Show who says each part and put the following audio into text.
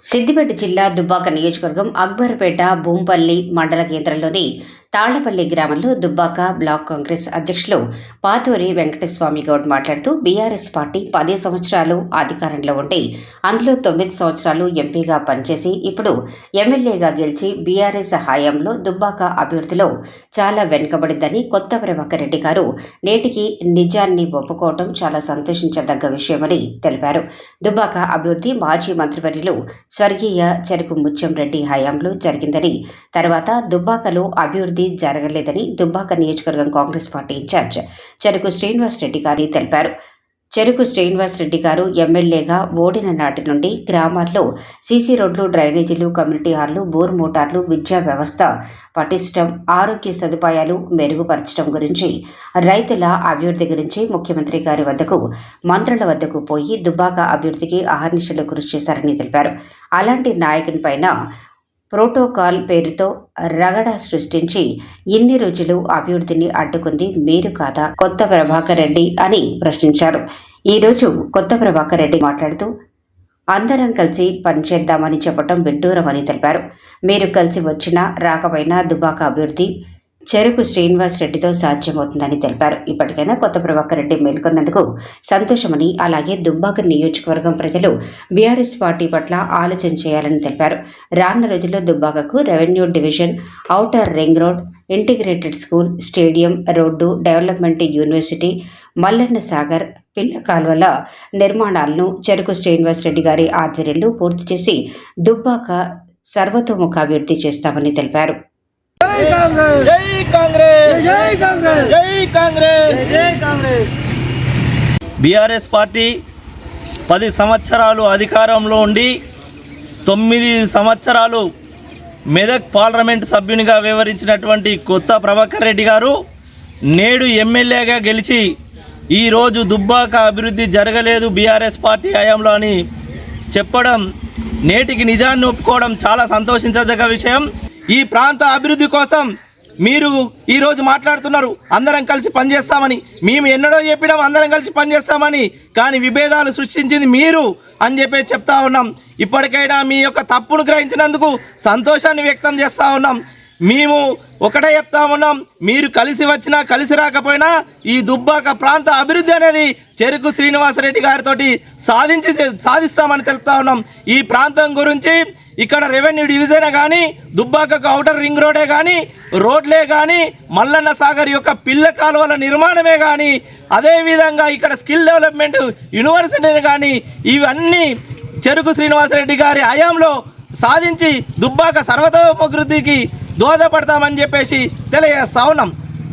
Speaker 1: సిద్దిపేట జిల్లా దుబ్బాక నియోజకవర్గం అక్బర్పేట భూంపల్లి మండల కేంద్రంలోని తాళ్ళపల్లి గ్రామంలో దుబ్బాక బ్లాక్ కాంగ్రెస్ అధ్యక్షులు పాతూరి వెంకటస్వామి గౌడ్ మాట్లాడుతూ బీఆర్ఎస్ పార్టీ పది సంవత్సరాలు అధికారంలో ఉండి అందులో తొమ్మిది సంవత్సరాలు ఎంపీగా పనిచేసి ఇప్పుడు ఎమ్మెల్యేగా గెలిచి బీఆర్ఎస్ హయాంలో దుబ్బాక అభివృద్ధిలో చాలా వెనుకబడిందని కొత్త ప్రభాకర్ రెడ్డి గారు నేటికి నిజాన్ని ఒప్పుకోవటం చాలా సంతోషించదగ్గ విషయమని తెలిపారు. దుబ్బాక అభివృద్ధి మాజీ మంత్రివర్యులు స్వర్గీయ చెరుకు ముత్యం రెడ్డి హయాంలో జరిగిందని తర్వాత దుబ్బాకలో అభివృద్ధి జరగలేదని దుబ్బాక నియోజకవర్గం కాంగ్రెస్ పార్టీ ఇన్ఛార్జ్ చెరుకు శ్రీనివాస్ రెడ్డి గారి తెలిపారు. చెరుకు శ్రీనివాస్ రెడ్డి గారు ఎమ్మెల్యేగా ఓడిన నాటి నుండి గ్రామాల్లో సీసీ రోడ్లు డ్రైనేజీలు కమ్యూనిటీ హార్లు బోర్ మోటార్లు విద్యా వ్యవస్థ పటిష్టం ఆరోగ్య సదుపాయాలు మెరుగుపరచడం గురించి రైతుల అభివృద్ధి గురించి ముఖ్యమంత్రి గారి వద్దకు మంత్రుల వద్దకు పోయి దుబ్బాక అభివృద్ధికి అహర్నిశలు కృషి చేశారని తెలిపారు. అలాంటి నాయకుని పైన ప్రోటోకాల్ పేరుతో రగడ సృష్టించి ఇన్ని రోజులు అభివృద్ధిని అడ్డుకుంది మీరు కాదా? కొత్త ప్రభాకర్ రెడ్డి అని ప్రశ్నించారు. ఈ రోజు కొత్త ప్రభాకర్ రెడ్డి మాట్లాడుతూ అందరం కలిసి పనిచేద్దామని చెప్పటం విడ్డూరమని తెలిపారు. మీరు కలిసి వచ్చినా రాకపోయినా దుబాక అభివృద్ధి చెరుకు శ్రీనివాస్ రెడ్డితో సాధ్యమవుతుందని తెలిపారు. ఇప్పటికైనా కొత్త ప్రభాకర్ రెడ్డి మేల్కొన్నందుకు సంతోషమని అలాగే దుబ్బాక నియోజకవర్గం ప్రజలు బీఆర్ఎస్ పార్టీ పట్ల ఆలోచన చేయాలని తెలిపారు. రానున్న రోజుల్లో దుబ్బాకకు revenue division outer ring road integrated school stadium road development university Mallanna Sagar పిల్ల కాల్వల నిర్మాణాలను చెరుకు శ్రీనివాస్ రెడ్డి గారి ఆధ్వర్యంలో పూర్తి చేసి దుబ్బాక సర్వతోముఖాభివృద్ధి చేస్తామని తెలిపారు.
Speaker 2: జై కాంగ్రెస్.
Speaker 3: జై కాంగ్రెస్.
Speaker 2: జై కాంగ్రెస్.
Speaker 3: జై కాంగ్రెస్.
Speaker 2: జై కాంగ్రెస్.
Speaker 3: బీఆర్ఎస్ పార్టీ పది సంవత్సరాలు అధికారంలో ఉండి తొమ్మిది సంవత్సరాలు మెదక్ పార్లమెంట్ సభ్యునిగా వివరించినటువంటి కొత్త ప్రభాకర్ రెడ్డి గారు నేడు ఎమ్మెల్యేగా గెలిచి ఈరోజు దుబ్బాక అభివృద్ధి జరగలేదు బీఆర్ఎస్ పార్టీ హయాంలో అని చెప్పడం నేటికి నిజాన్ని ఒప్పుకోవడం చాలా సంతోషించదగ్గ విషయం. ఈ ప్రాంత అభివృద్ధి కోసం మీరు ఈరోజు మాట్లాడుతున్నారు. అందరం కలిసి పనిచేస్తామని. మేము ఎన్నడో చెప్పినాం అందరం కలిసి పనిచేస్తామని. కానీ విభేదాలు సృష్టించింది మీరు అని చెప్పి చెప్తా ఉన్నాం. ఇప్పటికైనా మీ యొక్క తప్పును గ్రహించినందుకు సంతోషాన్ని వ్యక్తం చేస్తూ ఉన్నాం. మేము ఒకటే చెప్తా ఉన్నాం. మీరు కలిసి వచ్చినా కలిసి రాకపోయినా ఈ దుబ్బాక ప్రాంత అభివృద్ధి అనేది చెరుకు శ్రీనివాసరెడ్డి గారితో సాధించి సాధిస్తామని తెలుపుతా ఉన్నాం. ఈ ప్రాంతం గురించి ఇక్కడ రెవెన్యూ డివిజనే కానీ దుబ్బాకకు ఔటర్ రింగ్ రోడే కానీ రోడ్లే కానీ మల్లన్న సాగర్ యొక్క పిల్ల కాలువల నిర్మాణమే కానీ అదేవిధంగా ఇక్కడ స్కిల్ డెవలప్మెంట్ యూనివర్సిటీ కానీ ఇవన్నీ చెరుకు శ్రీనివాసరెడ్డి గారి హయాంలో సాధించి దుబ్బాక సర్వతోముఖృతికి దోహదపడతామని చెప్పేసి తెలియజేస్తా ఉన్నాం.